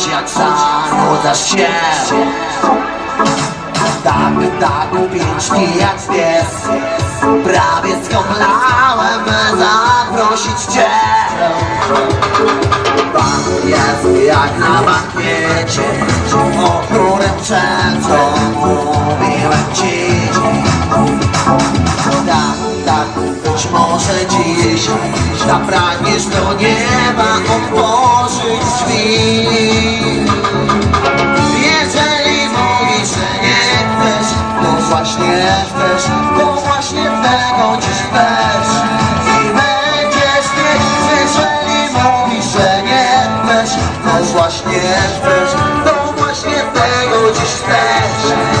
być jak sam udasz się. Tak, tak, pięćki jak pies. Prawie skomlałem, zaprosić cię. Pan jest jak na bankiecie O którym chwilą mówiłem ci. Tak, tak, być może dzisiaj Zapragniesz do nieba otworzyć drzwi. Jeżeli mówisz, że nie chcesz To właśnie chcesz, to właśnie tego dziś chcesz. I będziesz mieć, jeżeli mówisz, że nie chcesz To właśnie chcesz, to właśnie tego dziś chcesz